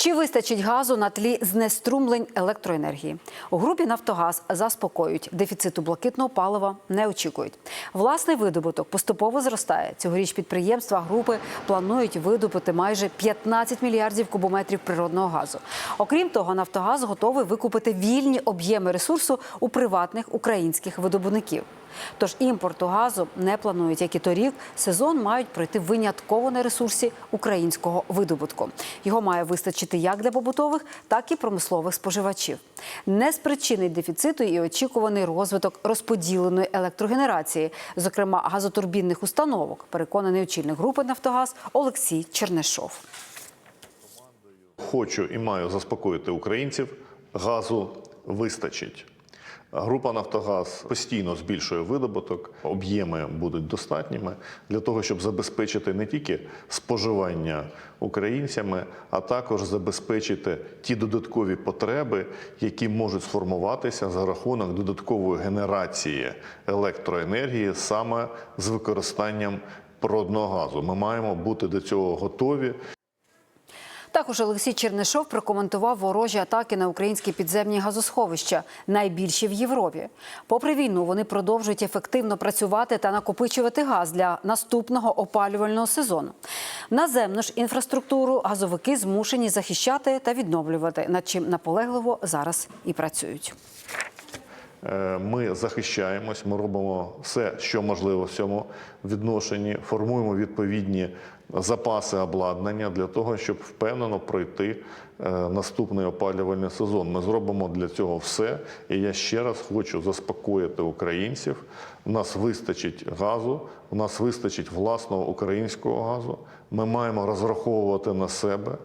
Чи вистачить газу на тлі знеструмлень електроенергії? У групі Нафтогаз заспокоюють, дефіциту блакитного палива не очікують. Власний видобуток поступово зростає. Цьогоріч підприємства групи планують видобути майже 15 мільярдів кубометрів природного газу. Окрім того, Нафтогаз готовий викупити вільні об'єми ресурсу у приватних українських видобувників. Тож імпорту газу не планують, як і торік. Сезон мають пройти винятково на ресурсі українського видобутку. Його має вистачити як для побутових, так і промислових споживачів. Не спричинить дефіциту і очікуваний розвиток розподіленої електрогенерації, зокрема газотурбінних установок. Переконаний очільник групи Нафтогаз Олексій Чернешов. Хочу і маю заспокоїти українців. Газу вистачить. Група Нафтогаз постійно збільшує видобуток, об'єми будуть достатніми для того, щоб забезпечити не тільки споживання українцями, а також забезпечити ті додаткові потреби, які можуть сформуватися за рахунок додаткової генерації електроенергії саме з використанням природного газу. Ми маємо бути до цього готові. Також Олексій Чернишов прокоментував ворожі атаки на українські підземні газосховища, найбільші в Європі. Попри війну, вони продовжують ефективно працювати та накопичувати газ для наступного опалювального сезону. Наземну ж інфраструктуру газовики змушені захищати та відновлювати, над чим наполегливо зараз і працюють. Е, Ми захищаємось, ми робимо все, що можливо в цьому відношенні, формуємо відповідні запаси обладнання для того, щоб впевнено пройти е, наступний опалювальний сезон. Ми зробимо для цього все. І я ще раз хочу заспокоїти українців. У нас вистачить газу, у нас вистачить власного українського газу. Ми маємо розраховувати на себе.